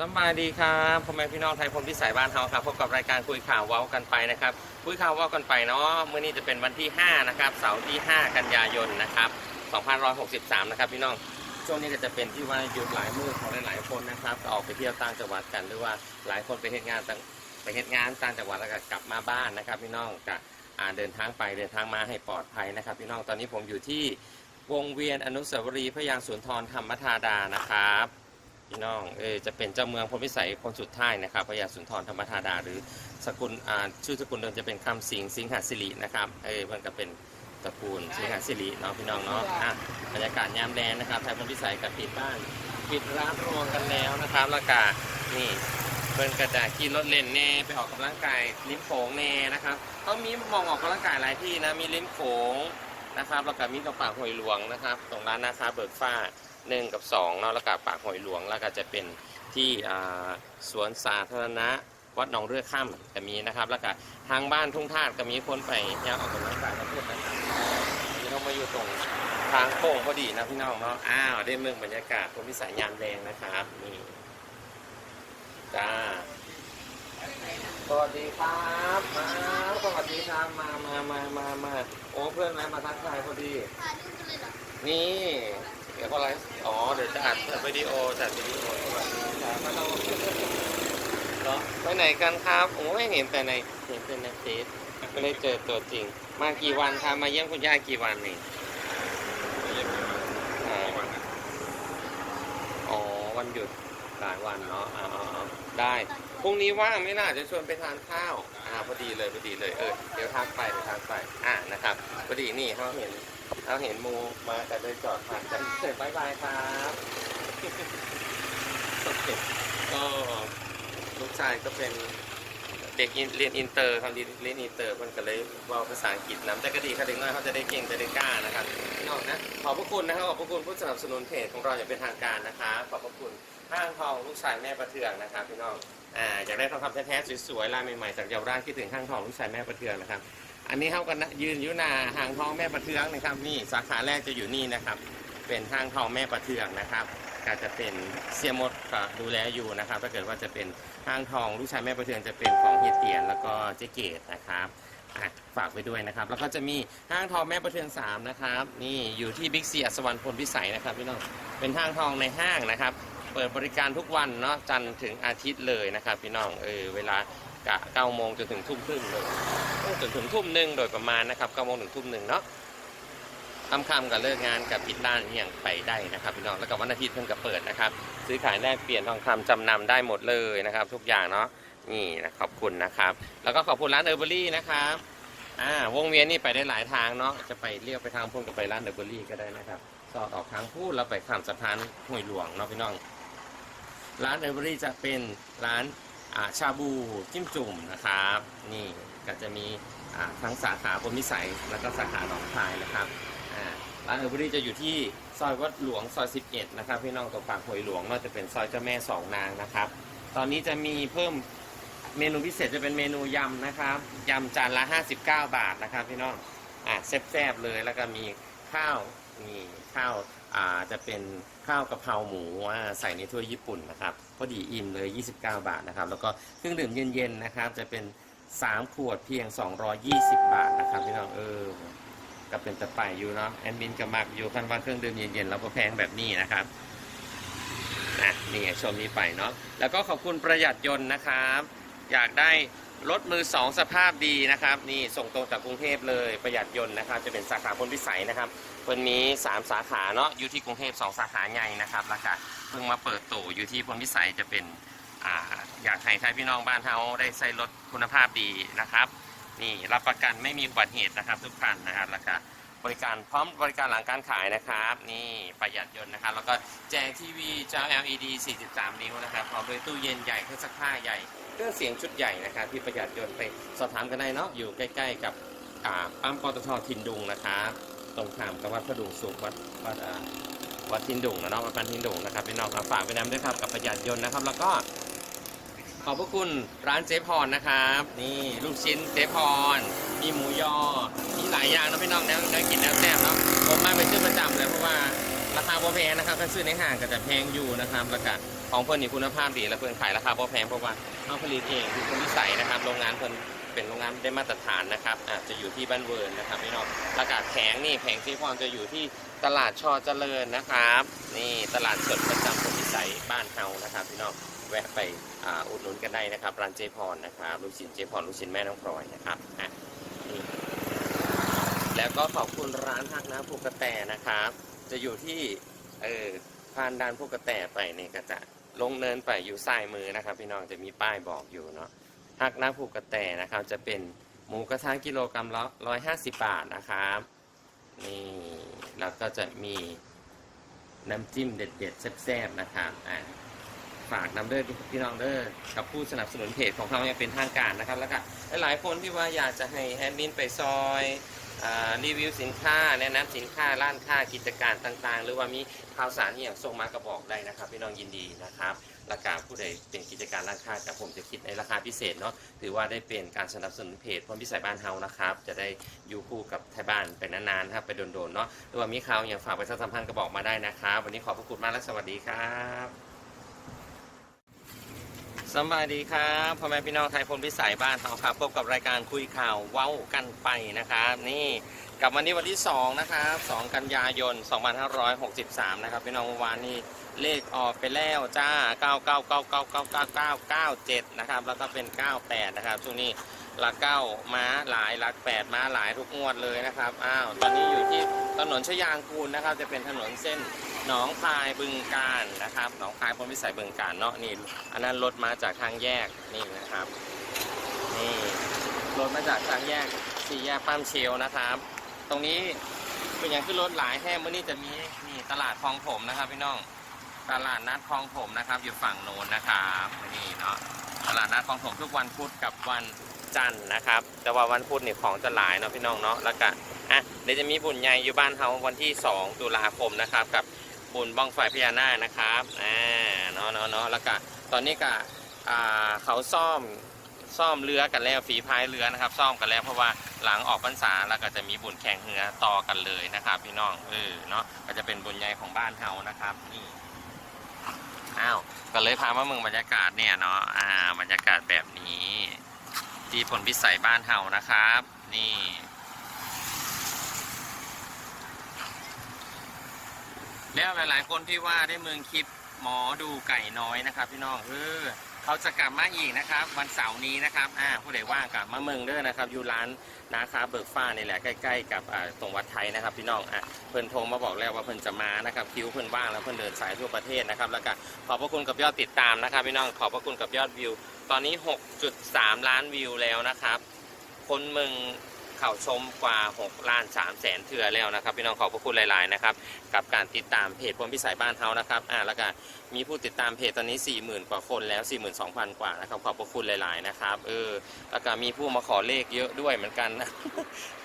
สบายดีครับพ่อแม่พี่น้องไทยพลพิสัยบ้านเฮาครับพบกับรายการคุยข่าวว้ากันไปนะครับ คุยข่าวว้ากันไปเนาะเมื่อนี้จะเป็นวันที่ 5 นะครับ เสาร์ที่ 5 กันยายนนะครับ2563 นะครับพี่น้องช่วงนี้ก็จะเป็นที่ว่าหยุดหลายมือของหลายๆคนนะครับก็ออกไปเที่ยวต่างจังหวัดกันหรือว่าหลายคนไปเฮ็ดงานต่างไปเฮ็ดงานต่างจังหวัดแล้วก็กลับมาบ้านนะครับพี่น้องก็อ่าเดินทางไปเดินทางมาให้ปลอดภัยนะครับ พี่น้องตอนนี้ผมอยู่ที่วงเวียนอนุสาวรีย์พระยางสุนทรธรรมธาดานะครับ พี่น้องเออจะเป็นเจ้าเมืองพลพิสัยคนสุดท้ายนะครับพระยาสุนทรธรรมธาดา หรือสกุลอ่าชื่อสกุลเดิมจะเป็นคำสิงห์สิงหสิรินะครับเออมันก็เป็นตระกูลสิงหสิริเนาะพี่น้องเนาะอะบรรยากาศยามแดงนะครับไทยพลพิสัยกับปิดบ้านปิดร้านรวงกันแล้วนะครับแล้วก็นี่เพิ่นกระจายขี่รถเล่นแน่ไปออกกำลังกายริมโขงแน่นะครับเขามีมองออกกำลังกายหลายที่นะมีริมโขงนะครับแล้วก็มีตรงปากห้วยหลวงนะครับ ตรงร้านนาคาเบิกฟ้า หนึ่งกับสองเนาะแล้วก็ปากหอยหลวงแล้วก็จะเป็นที่อ่าสวนสาธารณะวัดหนองเรือข้ามก็มีนะครับแล้วก็ทางบ้านทุ่งทาดก็มีคนไปย่างออกกำลังกายทั้งหมดนะครับวันนี้เรามาอยู่ตรงทางโค้งพอดีนะพี่น้องเนาะอ้าวได้เมืองบรรยากาศคนพิสัยยามแดงนะครับนี่จ้าสวัสดีครับมาสวัสดีครับมามามามามาโอ้เพื่อนไหมมาทักทายพอดีถ่ายรูปกัน เลยเหรอนี่เดี๋ยวก็ไลฟ์อ๋อ เดี๋ยวจะอัดวิดีโอจัดวิดีโอสวัสดีครับมาเราเหรอไปไหนกันครับ โอ้ยเห็นแต่ในเห็นแต่ในเฟซไม่ได้เจอตัวจริง มากี่วันครับ มาเยี่ยมคุณย่ากี่วันนี่อ่าอ๋อ วันหยุดหลายวันเนาะอ๋อได้ พรุ่งนี้ว่างไหม่น่าจะชวนไปทานข้าวอ่าพอดีเลยพอดีเลยเออเดี๋ยวทักไปเดี๋ยวทักไปอ่านะครับพอดีนี่เขาเห็นเราเห็นมูมากันเลยจอดผ่านกันเสร็จบายบายครับโอเคก็ลูกชายก็เป็นเด็กเรียนอินเตอร์ครับเรียนเรียนอินเตอร์มันก็เลยว่าภาษาอังกฤษนำแต่ก็ดีค่ะเด็กน้อยเขาจะได้เก่งจะได้กล้านะครับพี่น้องนะขอบพระคุณนะครับขอบพระคุณผู้สนับสนุนเพจของเราอย่างเป็นทางการนะคะขอบพระคุณ ห้างทองลูกชายแม่ประเทืองนะครับพี่น้องอ่าอยากได้ทองคำแท้ๆสวยๆลายใหม่ๆจากเยาวราชคิดถึงห้างทองลูกชายแม่ประเทืองนะครับ อันนี้เขากันนะยืนอยู่หนาห้างทองแม่ประเทืองนะครับนี่สาขาแรกจะอยู่นี่นะครับ เป็นห้างทองแม่ประเทืองนะครับก็จะเป็นเสียมดก็ดูแลอยู่นะครับถ้าเกิดว่าจะเป็นห้างทองลูกชายแม่ประเทืองจะเป็นของเฮียเตียนแล้วก็เจ๊เกตนะครับฝากไว้ด้วยนะครับ แล้วก็จะมีห้างทองแม่ประเทือง3นะครับ นี่อยู่ที่บิ๊กซีอัศวรรณพลพิสัยนะครับพี่น้อง เป็นห้างทองในห้างนะครับ เปิดบริการทุกวันเนาะจันทร์ถึงอาทิตย์เลยนะครับพี่น้องเออเวลากะ9โมงจนถึงทุ่มครึ่งเลยจนถึงทุ่มหนึ่งโดยประมาณนะครับ9โมงถึงทุ่มหนึ่งเนาะค่ำๆกับเลิกงานกับปิดร้านอย่างไปได้นะครับพี่น้องแล้วก็วันอาทิตย์เพิ่งกับเปิดนะครับ ซื้อขายแลกเปลี่ยนทองคำจำนำได้หมดเลยนะครับ ทุกอย่างเนาะนี่นะขอบคุณนะครับ แล้วก็ขอบคุณร้านเออร์เบอรี่นะครับอ่าวงเวียนนี่ไปได้หลายทางเนาะจะไปเลี้ยวไปทางพุ่นกับไปร้านเออร์เบอรี่ก็ได้นะครับสอดออกทางพูดแล้วไปข้ามสะพานห้วยหลวงเนาะพี่น้อง ร้านเออร์เบอรี่จะเป็นร้านาชาบูจิ้มจุ่มนะครับ นี่ก็จะมีทั้งสาขาพลมิสัยแล้วก็สาขาหนองคายนะครับร้านเออร์เบอรี่จะอยู่ที่ซอยวัดหลวงซอย 11 นะครับพี่น้องตรงปากหวยหลวงก็จะเป็นซอยเจ้าแม่สองนางนะครับ ตอนนี้จะมีเพิ่มเมนูพิเศษจะเป็นเมนูยำนะครับยำจานละ 59 บาทนะครับพี่น้องอ่าแซ่บๆเลยแล้วก็มีข้าวมีข้าวอ่าจะเป็น ข้าวกะเพราหมูอ่าใส่ในถ้วยญี่ปุ่นนะครับพอดีอิ่มเลย 29 บาทนะครับแล้วก็เครื่องดื่มเย็นๆนะครับจะเป็น 3 ขวดเพียง 220 บาทนะครับพี่น้องเออก็เป็นตะไปอยู่เนาะแอดมินกับมักอยู่คันว่าเครื่องดื่มเย็นๆเราก็แพงแบบนี้นะครับนะนี่ไงชมนี้ไปเนาะแล้วก็ขอบคุณประหยัดยนต์นะครับ อยากได้ รถมือสองสภาพดีนะครับ นี่ส่งตรงจากกรุงเทพเลยประหยัดยนต์นะครับ จะเป็นสาขาพลพิสัยนะครับ วันนี้ 3 สาขาเนาะอยู่ที่กรุงเทพ2สาขาใหญ่นะครับแล้วก็เพิ่งมาเปิดตู่อยู่ที่พลพิสัยจะเป็นออยากให้ไทยพี่น้องบ้านเฮาได้ใช้รถคุณภาพดีนะครับ นี่รับประกันไม่มีอุบัติเหตุนะครับ ทุกคันนะครับแล้วก็ บริการพร้อมบริการหลังการขายนะครับ นี่ประหยัดยนต์นะครับ แล้วก็แจกทีวีจอ LED 43 นิ้วนะครับพร้อมด้วยตู้เย็นใหญ่เครื่องซักผ้าใหญ่เครื่องเสียงชุดใหญ่นะครับ ที่ประหยัดยนต์ไปสอบถามกันได้เนาะอยู่ใกล้ๆกับอ่าปั๊มปตททินดุงนะครับตรงข้ามกับวัดพระดุงสุขวัดวัดอ่าวัดทินดุงนะเนาะวัดพันทินดุงนะครับพี่น้องครับฝากไปนำด้วยครับกับประหยัดยนต์นะครับ แล้วก็ขอบพระคุณร้านเจ๊พรนะครับ นี่ลูกชิ้นเจ๊พร มีหมูยอ มีหลายอย่างนะพี่น้องนวแนวกินแนวแซ่บเนาะผมมาไปซื้อประจำเลยเพราะว่าราคาบ่แพงนะครับถ้าซื้อในห้างก็จะแพงอยู่นะครับแล้วก็ของเพิ่นนี่คุณภาพดีและเพิ่อนขายราคาพอแพงเพราะว่าเอาผลิตเองคือคนวิสัยนะครับ โรงงานเพิ่อนเป็นโรงงานได้มาตรฐานนะครับอาจจะอยู่ที่บ้านเวิร์นนะครับพี่น้องอากาศแข็งนี่แผงซีฟอนจะอยู่ที่ตลาดชอเจริญนะครับ นี่ตลาดสดประจำคนวิสัยบ้านเฮานะครับพี่น้องแวะไปอุดหนุนกันได้นะครับร้านเจพรนะครับลูกชิ้นเจพรลูกชิ้นแม่น้องพลอยนะครับอะ แล้วก็ขอบคุณร้านทักน้ำภูกระแตนะครับ จะอยู่ที่เออผ่านด่านภูกระแตไปเนี่ยก็จะลงเนินไปอยู่ซ้ายมือนะครับ พี่น้องจะมีป้ายบอกอยู่เนาะทักน้ำภูกระแตนะครับ จะเป็นหมูกระทะกิโลกรัมละร้อยห้าสิบบาทนะครับนี่แล้วก็จะมีน้ำจิ้มเด็ดๆแซ่บๆนะครับอะฝากน้ำเด้อพี่น้องเด้อกับผู้สนับสนุนเพจของเขาอย่างเป็นทางการนะครับ แล้วก็หลายๆคนที่ว่าอยากจะให้แอดมินไปซอย รีวิวสินค้าแนะนำสินค้าร้านค้ากิจการต่างๆ หรือว่ามีข่าวสารนี่อย่างส่งมากระบอกได้นะครับพี่น้องยินดีนะครับราคาผู้ใดเป็นกิจการร้านค้าแต่ผมจะคิดในราคาพิเศษเนาะถือว่าได้เป็นการสนับสนุนเพจพรพิสัยบ้านเฮานะครับ จะได้อยู่คู่กับไทยบ้านไปนานๆครับไปโดนๆเนาะหรือว่ามีข่าวอย่างฝากไประชาสัมพันธ์ก็บอกมาได้นะครับ วันนี้ขอบพระคุณมากและสวัสดีครับ สบายดีครับพ่อแม่พี่น้องไทยพลพิสัยบ้านเฮาครับพบกับรายการคุยข่าวเว้ากันไปนะครับ นี่กลับวันนี้วันที่ 2 นะครับ 2 กันยายน 2563 นะครับ พี่น้องเมื่อวานนี้เลขออกไปแล้วจ้า 99999997 นะครับ แล้วก็เป็น 98 นะครับ ช่วงนี้หลักเก้าม้าหลายหลักแปดม้าหลายทุกงวดเลยนะครับ อ้าว ตอนนี้อยู่ที่ถนนชยางกูลนะครับ จะเป็นถนนเส้น หนองคายบึงการนะครับหนองคายพลพิสัยบึงการเนาะนี่ อันนั้นรถมาจากทางแยกนี่นะครับนี่รถมาจากทางแยกสี่แยกป้ามเชลนะครับ ตรงนี้เป็นอย่างขึ้นรถหลายแห่งเมื่อนี้จะมีนี่ตลาดคลองผมนะครับพี่น้องตลาดนัดคลองผมนะครับ อยู่ฝั่งโน้นนะครับนี่เนาะตลาดนัดคลองผมทุกวันพุธกับวันจันทร์นะครับ แต่ว่าวันพุธนี่ของจะหลายเนาะพี่น้องเนาะแล้วก็อะเดี๋ยวจะมีบุญใหญ่อยู่บ้านเฮาวันที่ 2 ตุลาคมนะครับกับ บุญบ้องไฟพญานาคนะครับอ่าเนาะเนาะเนาะแล้วก็ตอนนี้ก็อ่าเขาซ่อมซ่อมเรือกันแล้วฝีพายเรือนะครับ ซ่อมกันแล้วเพราะว่าหลังออกพรรษาแล้วก็จะมีบุญแข่งเรือต่อกันเลยนะครับ พี่น้องเออเนาะก็จะเป็นบุญใหญ่ของบ้านเฮานะครับนี่อ้าวก็เลยพามาเมืองบรรยากาศเนี่ยเนาะอ่าบรรยากาศแบบนี้ ที่ผลพิสัยบ้านเฮานะครับ นี่ แล้วหลาย ๆ คนที่ว่าได้เมืองคลิปหมอดูไก่น้อยนะครับ พี่น้องเออเขาจะกลับมาอีกนะครับ วันเสาร์นี้นะครับอ่าผู้ใดว่างกลับมาเมืองเด้อนะครับ อยู่ร้านนาคาเบิกฟ้านี่แหละใกล้ ๆ กับอ่าตรงวัดไทยนะครับ พี่น้องอะเพิ่นโทรมาบอกแล้วว่าเพิ่นจะมานะครับคิวเพิ่นว่างแล้วเพิ่นเดินสายทั่วประเทศนะครับแล้วก็ขอบพระคุณกับยอดติดตามนะครับ พี่น้องขอบพระคุณกับยอดวิว ตอนนี้ 6.3 ล้านวิวแล้วนะครับ คนเมือง เข้าชมกว่า6ล้าน3แสนเถื่อแล้วนะครับ พี่น้องขอบพระคุณหลาย ๆ นะครับ กับการติดตามเพจพลพิสัยบ้านเฮานะครับอ่าแล้วก็มีผู้ติดตามเพจตอนนี้ 40,000 กว่าคนแล้ว 42,000 กว่านะครับขอบพระคุณหลาย ๆ นะครับเออแล้วก็มีผู้มาขอเลขเยอะด้วยเหมือนกันนะ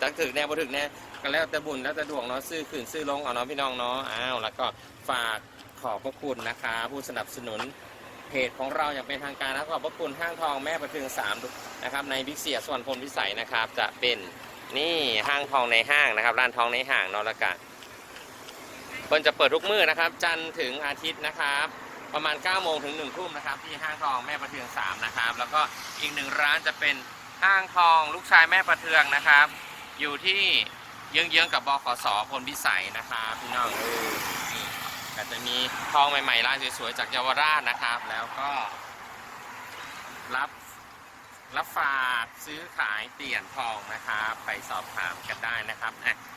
จักถึกแน่บ่ถึกแน่ก็แล้วแต่บุญแล้วแต่ดวงเนาะซื้อขึ้นซื้อลงเอาเนาะพี่น้องเนาะอ้าวแล้วก็ฝากขอบพระคุณนะคะผู้สนับสนุน เพจของเราอย่างเป็นทางการนะขอบพระคุณห้างทองแม่ประทึงสามนะครับในบิ๊กเซียส่วนพลพิสัยนะครับ จะเป็นนี่ห้างทองในห้างนะครับร้านทองในห้างนาะแล้วก็เพิ่นจะเปิดทุกมื้อนะครับ จันทร์ถึงอาทิตย์นะครับ ประมาณ9โมงถึง1ทุ่มนะครับ ที่ห้างทองแม่ประเทือง3นะครับ แล้วก็อีกหนึ่งร้านจะเป็นห้างทองลูกชายแม่ประเทืองนะครับ อยู่ที่เยื้องๆกับบขสพลพิสัยนะครับพี่น้องเออนี่ ก็จะมีทองใหม่ๆร้านสวยๆจากเยาวราชนะครับ แล้วก็รับรับฝากซื้อขายเปลี่ยนทองนะครับไปสอบถามกันได้นะครับ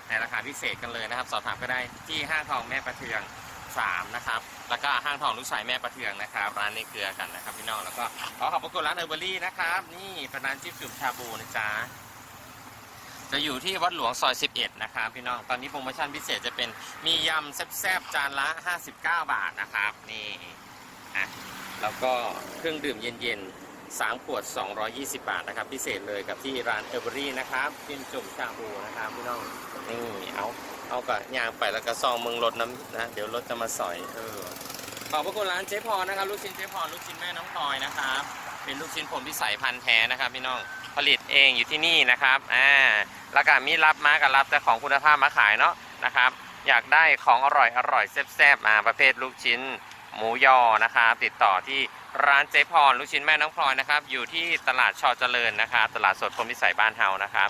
ในราคาพิเศษกันเลยนะครับ สอบถามก็ได้ที่ห้างทองแม่ประเทือง3นะครับแล้วก็ห้างทองลูกชายแม่ประเทืองนะครับ ร้านในเครือกันนะครับพี่น้องแล้วก็ขอขอบพระคุณร้านเอเบอรี่นะครับ นี่เป็นร้านจิ้มจุ่มชาบูนะจ๊ะ จะอยู่ที่วัดหลวงซอย 11 นะครับพี่น้อง ตอนนี้โปรโมชั่นพิเศษจะเป็นมียำแซ่บๆจานละ 59 บาทนะครับ นี่อะแล้วก็เครื่องดื่มเย็นๆ 3 ขวด 220 บาทนะครับ พิเศษเลยกับที่ร้านเอเบอรี่นะครับจิ้มจุ่มชาบูนะครับพี่น้อง นี่เอาเอากะยางไปแล้วก็ซองมึงรถน้ำนะ เดี๋ยวรถจะมาสอยเออขอบพระคุณร้านเจ๊พรนะครับ ลูกชิ้นเจ๊พรลูกชิ้นแม่น้องพลอยนะครับ เป็นลูกชิ้นผมพิสัยพันธุ์แท้นะครับพี่น้อง ผลิตเองอยู่ที่นี่นะครับอ่าแล้วก็มีรับมากับรับแต่ของคุณภาพมาขายเนาะนะครับ อยากได้ของอร่อยอร่อยแซ่บๆมาประเภทลูกชิ้น หมูยอนะครับติดต่อที่ร้านเจ๊พรลูกชิ้นแม่น้องพลอยนะครับ อยู่ที่ตลาดชอเจริญนะครับตลาดสดพรมิสัยบ้านเฮานะครับ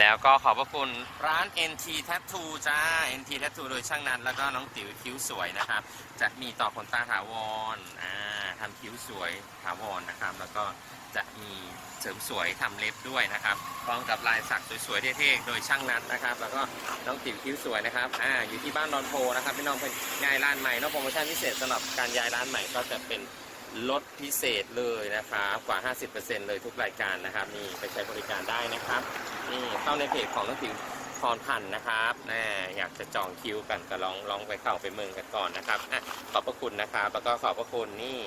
แล้วก็ขอบพระคุณร้าน NT Tattoo จ้า NT Tattoo โดยช่างนันแล้วก็น้องติ๋วคิ้วสวยนะครับ จะมีต่อขนตาถาวรอ่าทำคิ้วสวยถาวรนะครับ แล้วก็ จะมีเสริมสวยทำเล็บด้วยนะครับพร้อมกับลายสักสวยๆเท่ๆโดยช่างนัดนะครับ แล้วก็น้องติ๋วคิ้วสวยนะครับอ่าอยู่ที่บ้านดอนโพนะครับพี่น้องเป็นย้ายร้านใหม่นอกโปรโมชั่นพิเศษสำหรับการย้ายร้านใหม่ก็จะเป็นลดพิเศษเลยนะครับกว่า 50%เลยทุกรายการนะครับ นี่ไปใช้บริการได้นะครับ นี่เข้าในเพจของน้องติ๋วพรพันธ์นะครับแน่อยากจะจองคิวกันก็ลองลองไปเข้าไปเมืองกันก่อนนะครับอะขอบพระคุณนะครับ แล้วก็ขอบพระคุณนี่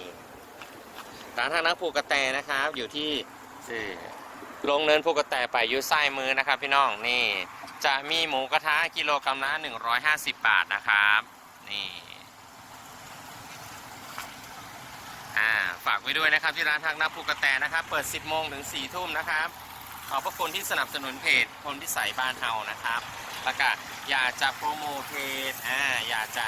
ร้านทางนักภูกระแตนะครับ อยู่ที่ลงเนินภูกระแตไปอยู่ซ้ายมือนะครับ พี่น้องนี่ จะมีหมูกระทะกิโลกรัมละ150 บาทนะครับ นี่อ่าฝากไว้ด้วยนะครับที่ร้านทางนักภูกระแตนะครับ เปิด 10โมงถึง4ทุ่มนะครับขอบพระคุณที่สนับสนุนเพจคนพิสัยบ้านเฮานะครับ แล้วก็อยากจะโปรโมทเพจอ่าอยากจะ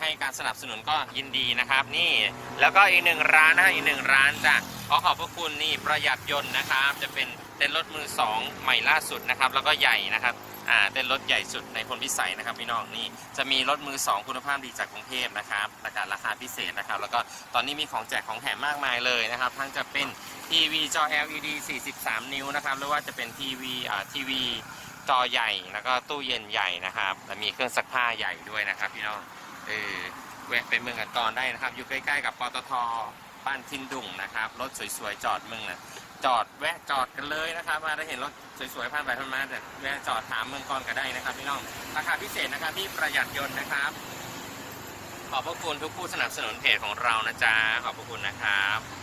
ให้การสนับสนุนก็ยินดีนะครับ นี่แล้วก็อีกหนึ่งร้านนะฮะอีกหนึ่งร้านจ้ะขอขอบพระคุณนี่ประหยัดยนต์นะครับ จะเป็นเต้นรถมือสองใหม่ล่าสุดนะครับ แล้วก็ใหญ่นะครับเต้นรถใหญ่สุดในพลพิสัยนะครับพี่น้องนี่จะมีรถมือสองคุณภาพดีจากกรุงเทพนะครับประกาศราคาพิเศษนะครับ แล้วก็ตอนนี้มีของแจกของแถมมากมายเลยนะครับ ทั้งจะเป็นทีวีจอ LED 43 นิ้วนะครับหรือว่าจะเป็นทีวีอ่าทีวีจอใหญ่แล้วก็ตู้เย็นใหญ่นะครับและมีเครื่องซักผ้าใหญ่ด้วยนะครับพี่น้อง เออแวะไปเมืองกันก่อนได้นะครับ อยู่ใกล้ๆกับปตทบ้านทินดุ่งนะครับ รถสวยๆจอดเมืองนะจอดแวะจอดกันเลยนะครับ มาได้เห็นรถสวยๆผ่านไปผ่านมาแต่แวะจอดถามเมืองก่อนก็ได้นะครับพี่น้องราคาพิเศษนะครับที่ประหยัดยนต์นะครับ ขอบพระคุณทุกผู้สนับสนุนเพจของเรานะจ๊ะขอบพระคุณนะครับ